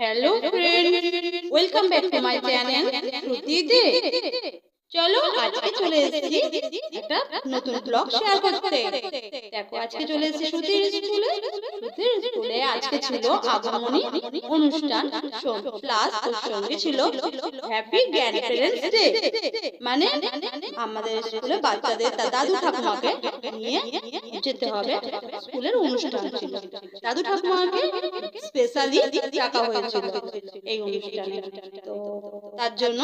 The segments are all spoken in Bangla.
Hello friends, welcome back to my channel Shruti Dey. চলো আজকে চলে এসেছি একটা নতুন ব্লগ শেয়ার করতে দেখো আজকে চলে এসেছি সুধীর স্কুলে সুধীর স্কুলে আজকে ছিল আগমনী অনুষ্ঠান প্লাস সঙ্গে ছিল হ্যাপি ডে মানে, মানে আমাদের স্কুলে বাচ্চাদের দাদু ঠাকুমাকে নিয়ে যেতে হবে স্কুলের অনুষ্ঠান ছিল দাদু ঠাকুমাকে স্পেশালি টাকা হয়েছিল এই অনুষ্ঠানে তো তার জন্য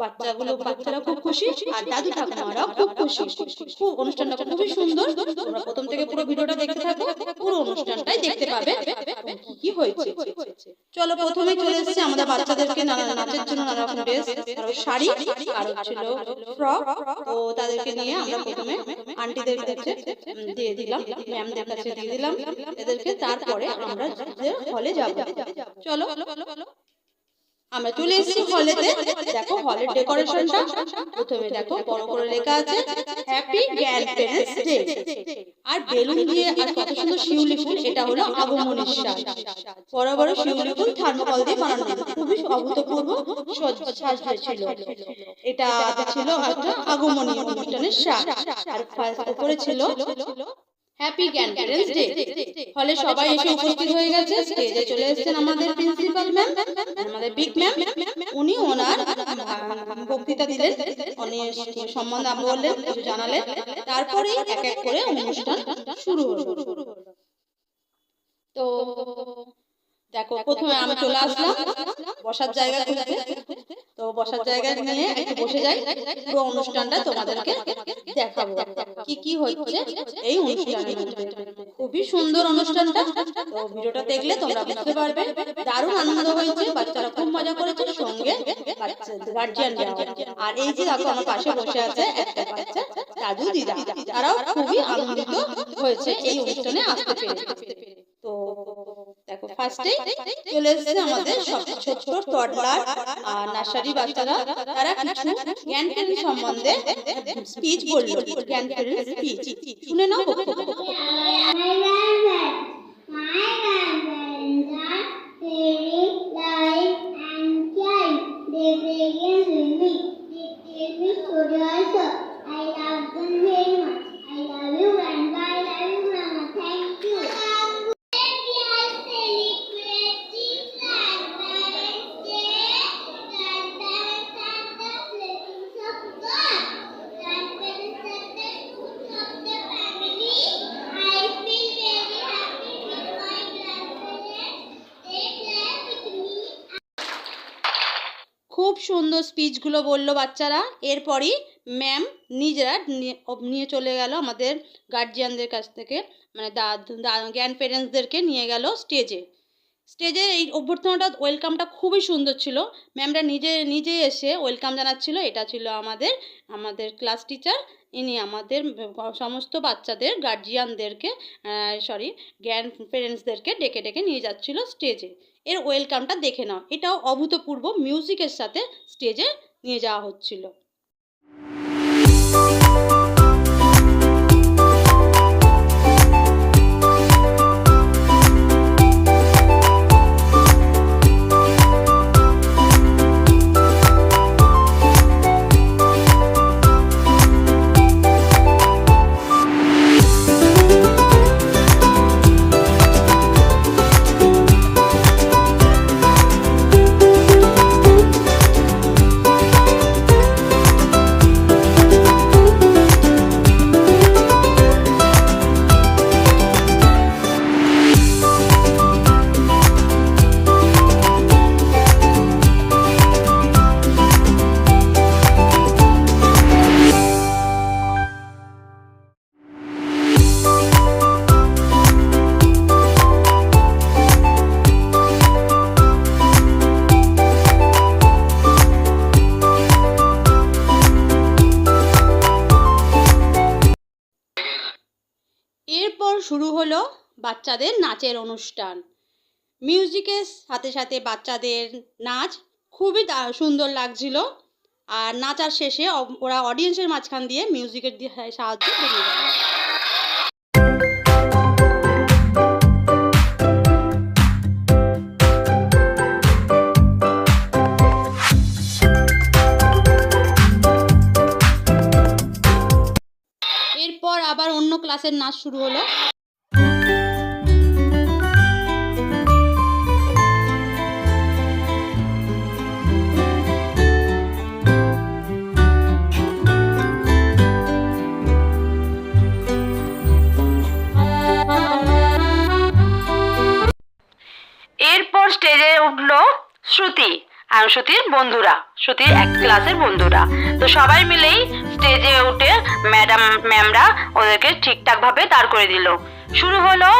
বাচ্চাগুলো বাচ্চারা খুব খুশি আর দাদু ঠাকুমারাও খুব খুশি খুব অনুষ্ঠানটা খুবই সুন্দর তোমরা প্রথম থেকে পুরো ভিডিওটা দেখতে থাকো পুরো অনুষ্ঠানটাই দেখতে পাবে কি হয়েছে চলো প্রথমে চলে এসেছি আমাদের বাচ্চাদেরকে নানা নাচের জন্য নানা রকম ড্রেস আর শাড়ি আর ছিল ফ্রক ও তাদেরকে নিয়ে আমরা প্রথমে আন্টিদের কাছে দিয়ে দিলাম ম্যামদের কাছে দিয়ে দিলাম এদেরকে তারপরে আমরা হলে যাব চলো আমরা চলে এসেছি হলেতে দেখো হলের ডেকোরেশনটা প্রথমে দেখো বড় করে লেখা আছে হ্যাপি গ্যালপেন্স ডে আর বেলুন দিয়ে আর কত সুন্দর শিউলি ফুল এটা হলো আগমনের সাজ বড় বড় শিউলি ফুল থার্মোকল দিয়ে বানানো খুবই অভূতপূর্ব সাজ হয়েছিল এটা ছিল একটা আগমনী অনুষ্ঠানের সাজ আর উপরে ছিল হ্যাপি জ্ঞান ডে ফলে সবাই এসে উপস্থিত হয়ে গেছে স্টেজে চলে এসেছেন আমাদের প্রিন্সিপাল ম্যাম আমাদের বিগ ম্যাম উনি ওনার বক্তৃতা দিলেন অনেক সম্বন্ধে আপনি বললেন কিছু জানালেন তারপরে এক এক করে অনুষ্ঠান শুরু হলো তো দেখো প্রথমে আমি চলে আসলাম বসার জায়গা খুঁজতে তো বসার জায়গা নিয়ে একটু বসে যাই পুরো অনুষ্ঠানটা তোমাদেরকে দেখাবো কি কি হচ্ছে এই অনুষ্ঠানে খুবই সুন্দর অনুষ্ঠানটা তো ভিডিওটা দেখলে তোমরা বুঝতে পারবে দারুণ আনন্দ হয়েছে বাচ্চারা খুব মজা করেছে সঙ্গে গার্জিয়ানরা আর এই যে দেখো আমার পাশে বসে আছে একটা বাচ্চা রাজু দিদা তারাও খুবই আনন্দিত হয়েছে এই অনুষ্ঠানে আসতে পেরে তো দেখো ফার্স্টে চলে এসেছে আমাদের সবচেয়ে ছোট টডলার আর নার্সারি বাচ্চারা তারা কিছু জ্ঞান ফেরি সম্বন্ধে স্পিচ বলল জ্ঞান ফেরি স্পিচ শুনে নাও সুন্দর স্পিচগুলো বলল বাচ্চারা এরপরই ম্যাম নিজেরা নিয়ে চলে গেল আমাদের গার্জিয়ানদের কাছ থেকে মানে জ্ঞান প্যারেন্টসদেরকে নিয়ে গেল স্টেজে স্টেজের এই অভ্যর্থনাটা ওয়েলকামটা খুবই সুন্দর ছিল ম্যামরা নিজে নিজে এসে ওয়েলকাম জানাচ্ছিল এটা ছিল আমাদের আমাদের ক্লাস টিচার ইনি আমাদের সমস্ত বাচ্চাদের গার্জিয়ানদেরকে সরি গ্র্যান্ড প্যারেন্টসদেরকে ডেকে ডেকে নিয়ে যাচ্ছিল স্টেজে এর ওয়েলকামটা দেখে নাও এটাও অভূতপূর্ব মিউজিকের সাথে স্টেজে নিয়ে যাওয়া হচ্ছিল তারপর শুরু হলো বাচ্চাদের নাচের অনুষ্ঠান মিউজিকের সাথে সাথে বাচ্চাদের নাচ খুবই সুন্দর লাগছিল আর নাচার শেষে ওরা অডিয়েন্সের মাঝখান দিয়ে মিউজিকের সাহায্য করে নাচ শুরু হলো সতীর বন্ধুরা সতীর এক ক্লাসের বন্ধুরা তো সবাই মিলেই স্টেজে উঠে ম্যাডাম ম্যামরা ওদেরকে ঠিকঠাকভাবে দাঁড় করে দিল শুরু হলো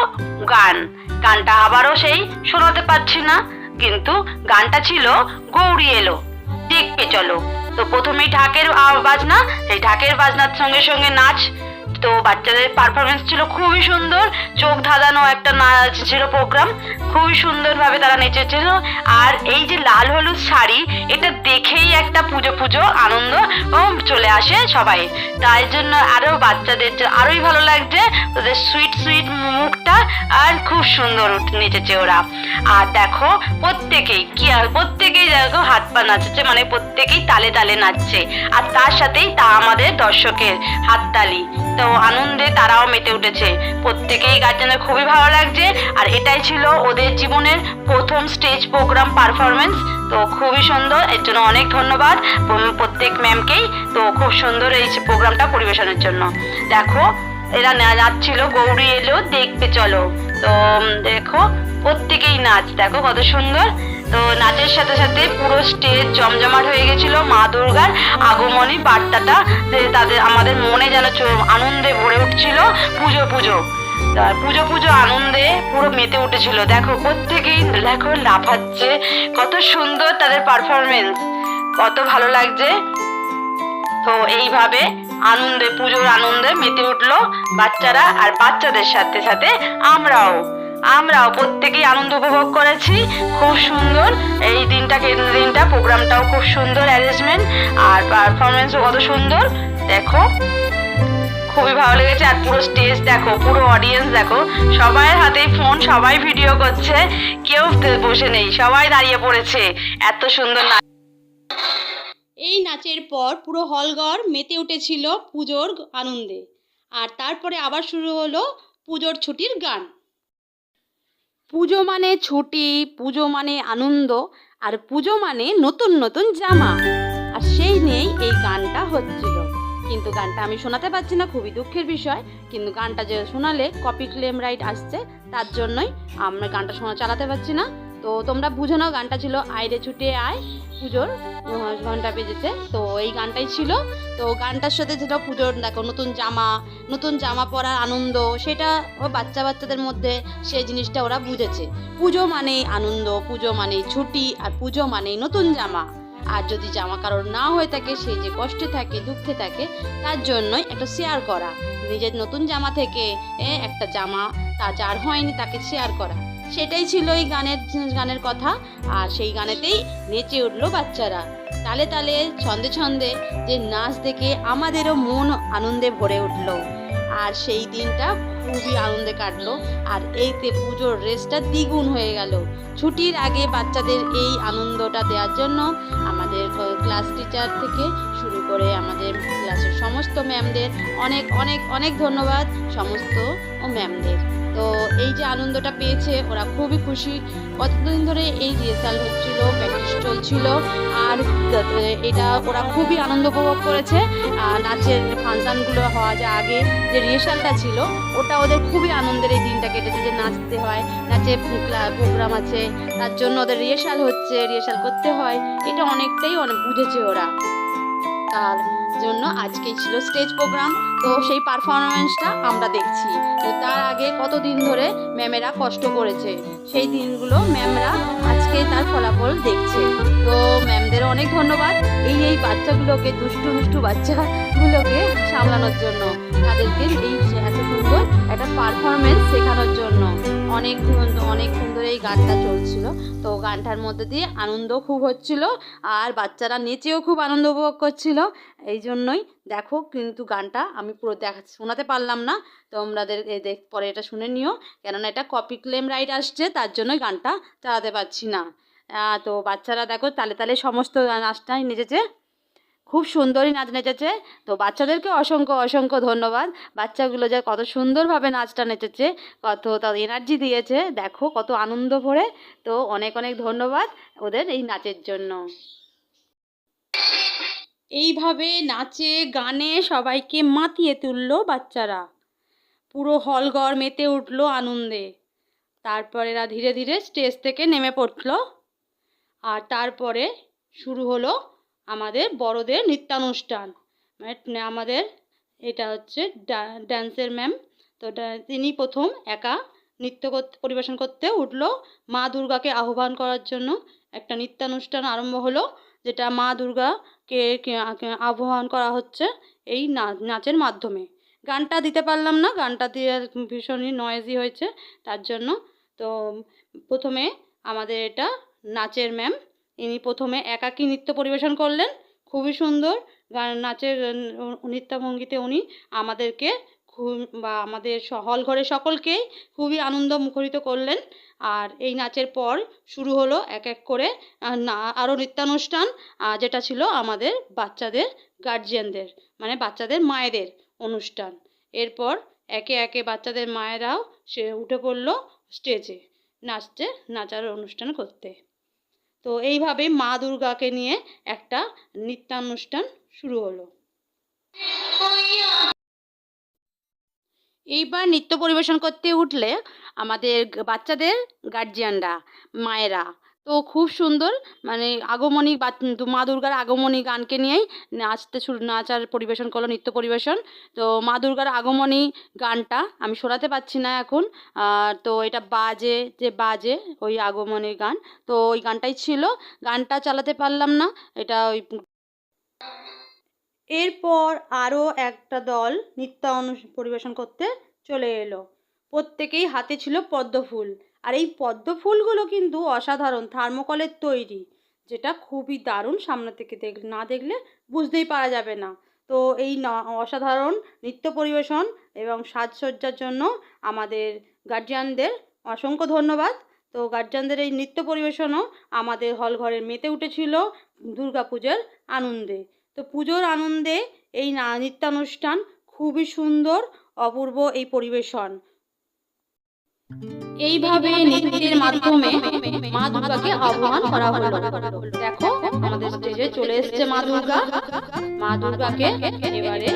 গান গানটা আবারও সেই শোনাতে পারছি না কিন্তু গানটা ছিল গৌরী এলো দেখবে চলো তো প্রথমেই ঢাকের বাজনা সেই ঢাকের বাজনার সঙ্গে সঙ্গে নাচ তো বাচ্চাদের পারফরমেন্স ছিল খুবই সুন্দর চোখ ধাঁধানো একটা নাচ ছিল প্রোগ্রাম খুবই সুন্দরভাবে তারা নেচেছিল আর এই যে লাল হলুদ শাড়ি এটা দেখেই একটা পুজো পুজো আনন্দ চলে আসে সবাই তাই জন্য আরও বাচ্চাদের আরোই ভালো লাগছে ওদের সুইট সুইট মুখটা আর খুব সুন্দর নেচেছে ওরা আর দেখো প্রত্যেকেই কি আর প্রত্যেকেই দেখো হাত পা নাচছে মানে প্রত্যেকেই তালে তালে নাচছে আর তার সাথেই তা আমাদের দর্শকের হাততালি তো আনন্দে তারাও মেতে উঠেছে প্রত্যেকেই গার্জেনের খুবই ভালো লাগছে আর এটাই ছিল ওদের জীবনের প্রথম স্টেজ প্রোগ্রাম পারফরমেন্স তো খুবই সুন্দর এর জন্য অনেক ধন্যবাদ প্রত্যেক ম্যামকেই তো খুব সুন্দর এই প্রোগ্রামটা পরিবেশনের জন্য দেখো এরা নাচছিল গৌরী এলো দেখতে চলো তো দেখো প্রত্যেকেই নাচ দেখো কত সুন্দর তো নাচের সাথে সাথে পুরো স্টেজ জমজমাট হয়ে গেছিলো মা দুর্গার আগমনী বার্তাটা তাদের আমাদের মনে যেন আনন্দে ভরে উঠছিল পুজো পুজো পুজো পুজো আনন্দে পুরো মেতে উঠেছিল দেখো প্রত্যেকেই দেখো লাফাচ্ছে কত সুন্দর তাদের পারফরমেন্স কত ভালো লাগছে তো এইভাবে আনন্দে পুজোর আনন্দে মেতে উঠলো বাচ্চারা আর বাচ্চাদের সাথে সাথে আমরাও আমরাও প্রত্যেকেই আনন্দ উপভোগ করেছি খুব সুন্দর এই দিনটা কেন্দ্র দিনটা প্রোগ্রামটাও খুব সুন্দর অ্যারেঞ্জমেন্ট আর পারফরমেন্সও কত সুন্দর দেখো খুবই ভালো লেগেছে আর পুরো স্টেজ দেখো পুরো অডিয়েন্স দেখো সবাইয়ের হাতেই ফোন সবাই ভিডিও করছে কেউ বসে নেই সবাই দাঁড়িয়ে পড়েছে এত সুন্দর নাচ এই নাচের পর পুরো হলঘর মেতে উঠেছিল পুজোর আনন্দে আর তারপরে আবার শুরু হলো পুজোর ছুটির গান পুজো মানে ছুটি পুজো মানে আনন্দ আর পুজো মানে নতুন নতুন জামা আর সেই নিয়েই এই গানটা হচ্ছিল কিন্তু গানটা আমি শোনাতে পারছি না খুবই দুঃখের বিষয় কিন্তু গানটা যে শোনালে কপি ক্লেম রাইট আসছে তার জন্যই আমরা গানটা শোনা চালাতে পারছি না তো তোমরা বুঝো নাও গানটা ছিল আয়রে ছুটে আয় পুজোর ঘন্টা বেজেছে তো এই গানটাই ছিল তো গানটার সাথে যেটা পুজোর দেখো নতুন জামা নতুন জামা পরার আনন্দ সেটা বাচ্চা বাচ্চাদের মধ্যে সেই জিনিসটা ওরা বুঝেছে পুজো মানেই আনন্দ পুজো মানেই ছুটি আর পুজো মানেই নতুন জামা আর যদি জামা কারোর না হয়ে থাকে সে যে কষ্টে থাকে দুঃখে থাকে তার জন্যই একটা শেয়ার করা নিজের নতুন জামা থেকে একটা জামা তা যার হয়নি তাকে শেয়ার করা সেটাই ছিল এই গানের গানের কথা আর সেই গানেতেই নেচে উঠলো বাচ্চারা তালে তালে ছন্দে ছন্দে যে নাচ দেখে আমাদেরও মন আনন্দে ভরে উঠল আর সেই দিনটা খুবই আনন্দে কাটলো আর এইতে পুজোর রেসটা দ্বিগুণ হয়ে গেল ছুটির আগে বাচ্চাদের এই আনন্দটা দেওয়ার জন্য আমাদের ক্লাস টিচার থেকে শুরু করে আমাদের ক্লাসের সমস্ত ম্যামদের অনেক অনেক অনেক ধন্যবাদ সমস্ত ম্যামদের তো এই যে আনন্দটা পেয়েছে ওরা খুবই খুশি কতদিন ধরে এই রিহার্সাল হচ্ছিল প্র্যাকটিস চলছিল আর এটা ওরা খুবই আনন্দ উপভোগ করেছে নাচের ফাংশানগুলো হওয়া যা আগে যে রিহার্সালটা ছিল ওটা ওদের খুবই আনন্দের এই দিনটা কেটেছে যে নাচতে হয় নাচে প্রোগ্রাম আছে তার জন্য ওদের রিহার্সাল হচ্ছে রিহার্সাল করতে হয় এটা অনেকটাই অনেক বুঝেছে ওরা আর জন্য আজকেই ছিল স্টেজ প্রোগ্রাম তো সেই পারফরমেন্সটা আমরা দেখছি তো তার আগে কতদিন ধরে ম্যামেরা কষ্ট করেছে সেই দিনগুলো ম্যামরা আজকে তার ফলাফল দেখছে তো ম্যামদের অনেক ধন্যবাদ এই এই বাচ্চাগুলোকে দুষ্টু দুষ্টু বাচ্চাগুলোকে সামলানোর জন্য তাদেরকে এই এত সুন্দর একটা পারফরমেন্স শেখানোর জন্য অনেক অনেক সুন্দর এই গানটা চলছিল তো গানটার মধ্যে দিয়ে আনন্দ খুব হচ্ছিল আর বাচ্চারা নেচেও খুব আনন্দ উপভোগ করছিল এই জন্যই দেখো কিন্তু গানটা আমি পুরো দেখা শোনাতে পারলাম না তোমাদের দেখ পরে এটা শুনে নিও কেননা এটা কপি ক্লেম রাইট আসছে তার জন্যই গানটা চালাতে পারছি না তো বাচ্চারা দেখো তালে তালে সমস্ত নাচটাই নেচেছে খুব সুন্দরই নাচ নেচেছে তো বাচ্চাদেরকে অসংখ্য অসংখ্য ধন্যবাদ বাচ্চাগুলো যে কত সুন্দরভাবে নাচটা নেচেছে কত তাদের এনার্জি দিয়েছে দেখো কত আনন্দ ভরে তো অনেক অনেক ধন্যবাদ ওদের এই নাচের জন্য এইভাবে নাচে গানে সবাইকে মাতিয়ে তুলল বাচ্চারা পুরো হলঘর মেতে উঠল আনন্দে তারপরে এরা ধীরে ধীরে স্টেজ থেকে নেমে পড়ল আর তারপরে শুরু হলো আমাদের বড়দের নৃত্যানুষ্ঠান মানে আমাদের এটা হচ্ছে ড্যান্সের ম্যাম তো তিনি প্রথম একা নৃত্য করতে পরিবেশন করতে উঠলো মা দুর্গাকে আহ্বান করার জন্য একটা নৃত্যানুষ্ঠান আরম্ভ হলো যেটা মা দুর্গাকে আহ্বান করা হচ্ছে এই নাচের মাধ্যমে গানটা দিতে পারলাম না গানটা দিয়ে ভীষণই নয়েজি হয়েছে তার জন্য তো প্রথমে আমাদের এটা নাচের ম্যাম ইনি প্রথমে একাকী নৃত্য পরিবেশন করলেন খুবই সুন্দর গান নাচের নৃত্যভঙ্গিতে উনি আমাদেরকে বা আমাদের হল ঘরে সকলকেই খুবই আনন্দ মুখরিত করলেন আর এই নাচের পর শুরু হলো এক এক করে না আরও নৃত্যানুষ্ঠান যেটা ছিল আমাদের বাচ্চাদের গার্জিয়ানদের মানে বাচ্চাদের মায়েদের অনুষ্ঠান এরপর একে একে বাচ্চাদের মায়েরাও সে উঠে পড়লো স্টেজে নাচতে নাচার অনুষ্ঠান করতে তো এইভাবে মা দুর্গাকে নিয়ে একটা নৃত্যানুষ্ঠান শুরু হলো এইবার নৃত্য পরিবেশন করতে উঠলে আমাদের বাচ্চাদের গার্জিয়ানরা মায়েরা তো খুব সুন্দর মানে আগমনী বা মা দুর্গার আগমনী গানকে নিয়েই নাচতে শুরু নাচ আর পরিবেশন করলো নৃত্য পরিবেশন তো মা দুর্গার আগমনী গানটা আমি শোনাতে পারছি না এখন তো এটা বাজে যে বাজে ওই আগমনী গান তো ওই গানটাই ছিল গানটা চালাতে পারলাম না এটা ওই এরপর আরও একটা দল নৃত্য পরিবেশন করতে চলে এলো প্রত্যেকেই হাতে ছিল পদ্ম ফুল আর এই পদ্ম ফুলগুলো কিন্তু অসাধারণ থার্মোকলের তৈরি যেটা খুবই দারুণ সামনে থেকে দেখ না দেখলে বুঝতেই পারা যাবে না তো এই অসাধারণ নৃত্য পরিবেশন এবং সাজসজ্জার জন্য আমাদের গার্জিয়ানদের অসংখ্য ধন্যবাদ তো গার্জিয়ানদের এই নৃত্য পরিবেশনও আমাদের হলঘরের মেতে উঠেছিল দুর্গাপুজোর আনন্দে তো পুজোর আনন্দে এই নৃত্যানুষ্ঠান খুবই সুন্দর অপূর্ব এই পরিবেশন thank you এইভাবে নৃত্যের মাধ্যমে মা দুর্গাকে আহ্বান করা হলো দেখো আমাদের স্টেজে চলে এসছে মা দুর্গা মা দুর্গাকে এবারে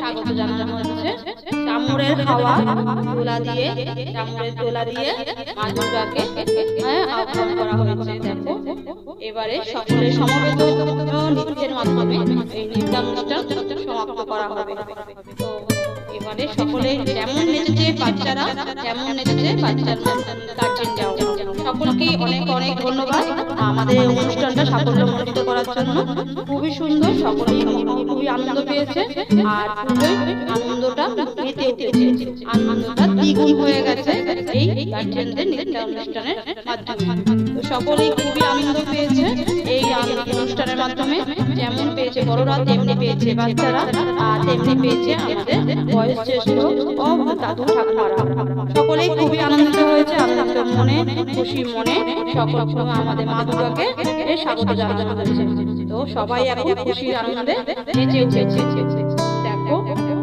স্বাগত জানানো হচ্ছে চামড়ের হাওয়া তোলা দিয়ে চামড়ের তোলা দিয়ে মা দুর্গাকে হ্যাঁ, আহ্বান করা হয়েছে দেখো এবারে সকলের সমবেত নৃত্যের মাধ্যমে এই নৃত্যানুষ্ঠান সমাপ্ত করা হবে তো এবারে মানে সকলে যেমন নেচেছে বাচ্চারা তেমন নেচেছে বাচ্চার গার্জেনরাও সকলকেই অনেক অনেক ধন্যবাদ আমাদের অনুষ্ঠানটা সাফল্যমণ্ডিত করার জন্য খুবই সুন্দর সকলেই খুবই আনন্দ পেয়েছে আর আনন্দটা মেতে উঠেছে আনন্দটা দ্বিগুণ হয়ে গেছে এই গার্জেনদের নৃত্য অনুষ্ঠানের মাধ্যমে সকলেই খুবই আনন্দ পেয়েছে এই অনুষ্ঠানের মাধ্যমে যেমন পেয়েছে বড়রা তেমনি পেয়েছে বাচ্চারা আর তেমনি পেয়েছে আমাদের বয়স জ্যেষ্ঠ ও দাদু ঠাকুমারা সকলেই খুবই আনন্দিত হয়েছে আনন্দিত মনে খুশি মনে সকল আমাদের মা দুর্গাকে স্বাগত জানানো হয়েছে তো সবাই এখন খুশি আনন্দে নেচে উঠেছে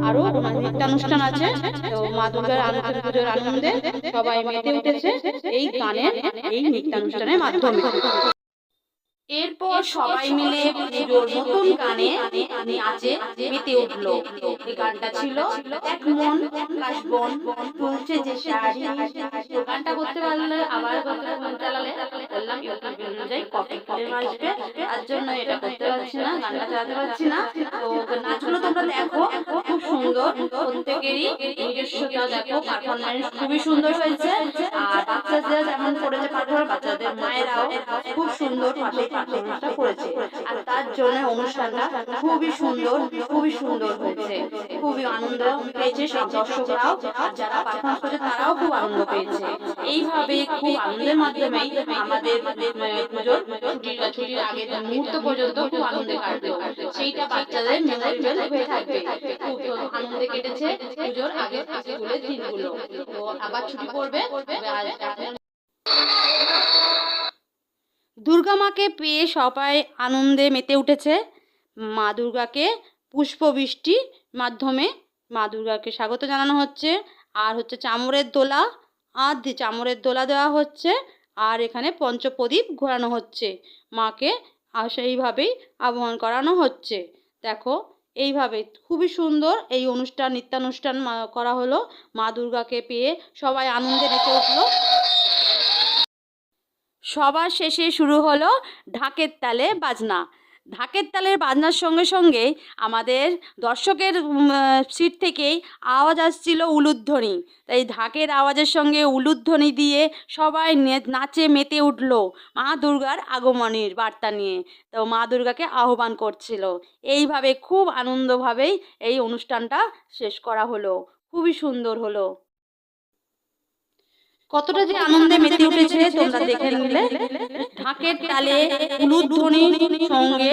আরো একটা অনুষ্ঠান আছে তো মা দুর্গার আনন্দ পুজোর আনন্দে সবাই মেতে উঠেছে এই গানে এই নৃত্যানুষ্ঠানের মাধ্যমে এরপর সবাই মিলে পুজোর নতুন গানে নাচে মেতে উঠলো এই গানটা ছিল এক মন আকাশ বন বন তুলছে যে শাড়ি গানটা করতে পারলে আবার কতটা মন চালালে বললাম ইউটিউব অনুযায়ী কপি কপি আসবে তার জন্য এটা করতে পারছি না গানটা চালাতে পারছি না তো নাচগুলো তোমরা দেখো সুন্দর প্রত্যেকেরই নিজস্বতা দেখো পারফরমেন্স খুবই সুন্দর হয়েছে আর বাচ্চাদের যেমন করেছে পারফরমেন্স বাচ্চাদের মায়েরাও খুব সুন্দর পারফরমেন্সটা করেছে আর তার জন্য অনুষ্ঠানটা খুবই সুন্দর খুবই সুন্দর হয়েছে খুবই আনন্দ পেয়েছে সব দর্শকরাও আর যারা পারফর্ম করেছে তারাও খুব আনন্দ পেয়েছে এইভাবে খুব আনন্দের মাধ্যমে আমাদের পুজোর ছুটির আগে মুহূর্ত পর্যন্ত খুব আনন্দে কাটবে সেইটা বাচ্চাদের হয়ে থাকবে খুব আনন্দে কেটেছে পুজোর আগে দিনগুলো তো আবার ছুটি পড়বে দুর্গা মাকে পেয়ে সবাই আনন্দে মেতে উঠেছে মা দুর্গাকে পুষ্পবৃষ্টির মাধ্যমে মা দুর্গাকে স্বাগত জানানো হচ্ছে আর হচ্ছে চামড়ের দোলা আর চামড়ের দোলা দেওয়া হচ্ছে আর এখানে পঞ্চপ্রদীপ ঘোরানো হচ্ছে মাকে আর সেইভাবেই আবহন করানো হচ্ছে দেখো এইভাবে খুবই সুন্দর এই অনুষ্ঠান নিত্যানুষ্ঠান করা হলো মা দুর্গাকে পেয়ে সবাই আনন্দে রেখে উঠলো সবার শেষে শুরু হলো ঢাকের তালে বাজনা ঢাকের তালের বাজনার সঙ্গে সঙ্গে আমাদের দর্শকের সিট থেকেই আওয়াজ আসছিল উলুধ্বনি তাই ঢাকের আওয়াজের সঙ্গে উলুধ্বনি দিয়ে সবাই নাচে মেতে উঠল মা দুর্গার আগমনের বার্তা নিয়ে তো মা দুর্গাকে আহ্বান করছিল এইভাবে খুব আনন্দভাবেই এই অনুষ্ঠানটা শেষ করা হলো খুবই সুন্দর হলো কতটা যে আনন্দে মেতে উঠেছে তোমরা দেখে নিলে ঢাকের তালে উলুধ্বনির সঙ্গে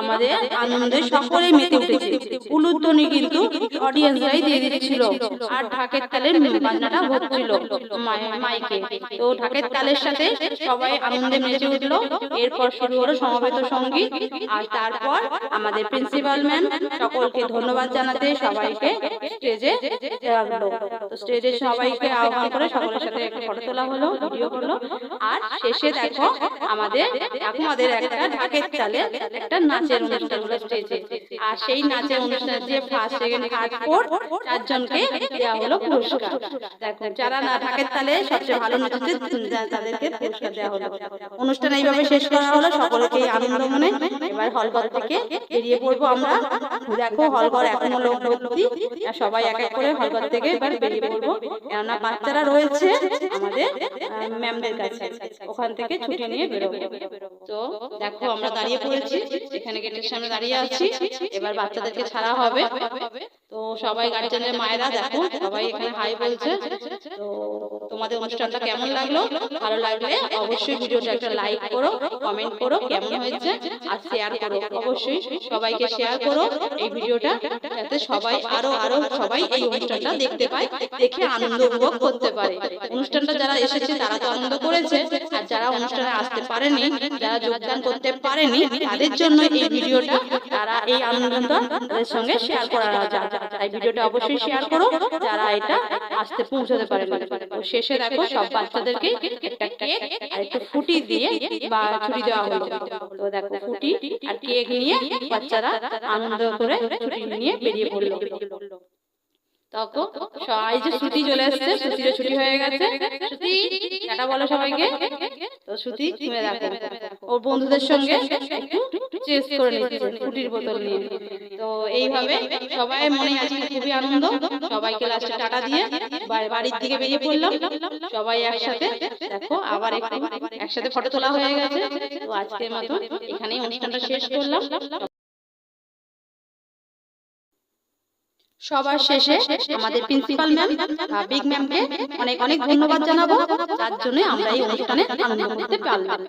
আমাদের আনন্দে সকলে মেতে উঠেছে উলুধ্বনি কিন্তু অডিয়েন্সরাই দিয়ে দিচ্ছিল আর ঢাকের তালে বাজনাটা হচ্ছিল মাইকে তো ঢাকের তালের সাথে সবাই আনন্দে মেতে উঠল এরপর শুরু হলো সমবেত সঙ্গীত আর তারপর আমাদের প্রিন্সিপাল ম্যাম সকলকে ধন্যবাদ জানাতে সবাইকে স্টেজে স্টেজে সবাইকে আহ্বান করে সকলের সাথে একটা ফটো তোলা হলো ভিডিও হলো আর শেষে দেখো আমাদের ঠাকুমাদের একটা ঢাকের চালে একটা নাচের অনুষ্ঠান হলো স্টেজে আর সেই নাচের অনুষ্ঠানে যে ফার্স্ট সেকেন্ড থার্ড ফোর্থ চারজনকে দেওয়া হলো পুরস্কার দেখো যারা না ঢাকের তালে সবচেয়ে ভালো তাদেরকে পুরস্কার দেওয়া হলো অনুষ্ঠান এইভাবে শেষ করা হলো সকলকে আনন্দ মনে এবার হলঘর থেকে বেরিয়ে পড়বো আমরা দেখো হলঘর এখনো লোক সবাই এক এক করে হলঘর থেকে এবার বেরিয়ে পড়বো কেননা বাচ্চারা রয়েছে আমাদের ম্যামদের কাছে ওখান থেকে ছুটি নিয়ে বেরোবো তো দেখো আমরা দাঁড়িয়ে পড়েছি এখানে গেটের সামনে দাঁড়িয়ে আছি এবার বাচ্চাদেরকে ছাড়া হবে তো সবাই গার্জেনের মায়েরা দেখো সবাই এখানে হাই বলছে তো তোমাদের অনুষ্ঠানটা কেমন লাগলো ভালো লাগলে অবশ্যই ভিডিওটা একটা লাইক করো কমেন্ট করো কেমন হয়েছে আর শেয়ার করো অবশ্যই সবাইকে শেয়ার করো এই ভিডিওটা যাতে সবাই আরো আরো সবাই এই অনুষ্ঠানটা দেখতে পায় দেখে আনন্দ উপভোগ করতে পারে অনুষ্ঠান অনুষ্ঠানটা যারা এসেছে তারা তো আনন্দ করেছে আর যারা অনুষ্ঠানে আসতে পারেনি যারা যোগদান করতে পারেনি তাদের জন্য এই ভিডিওটা তারা এই আনন্দটা তাদের সঙ্গে শেয়ার করা তাই ভিডিওটা অবশ্যই শেয়ার করো যারা এটা আসতে পৌঁছাতে পারেনি শেষে দেখো সব বাচ্চাদেরকে একটা কেক আর একটু ফুটি দিয়ে বা ছুটি দেওয়া হলো তো দেখো ফুটি আর কেক নিয়ে বাচ্চারা আনন্দ করে ছুটি নিয়ে বেরিয়ে পড়লো সবাই যে সুতি চলে আসছে ছুটি হয়ে গেছে বলো সবাইকে তো তুমি দেখো বন্ধুদের সঙ্গে চেস করে ফুটির বোতল নিয়ে তো এইভাবে সবাই মনে আছে খুবই আনন্দ সবাইকে লাস্টে টাটা দিয়ে বাড়ির দিকে বেরিয়ে পড়লাম সবাই একসাথে দেখো আবার একসাথে ফটো তোলা হয়ে গেছে তো আজকের মতো এখানেই অনুষ্ঠানটা শেষ করলাম সবার শেষে আমাদের প্রিন্সিপাল ম্যাম বা বিগ ম্যামকে অনেক অনেক ধন্যবাদ জানাবো তার জন্য আমরা এই অনুষ্ঠানে আনন্দ করতে পারলাম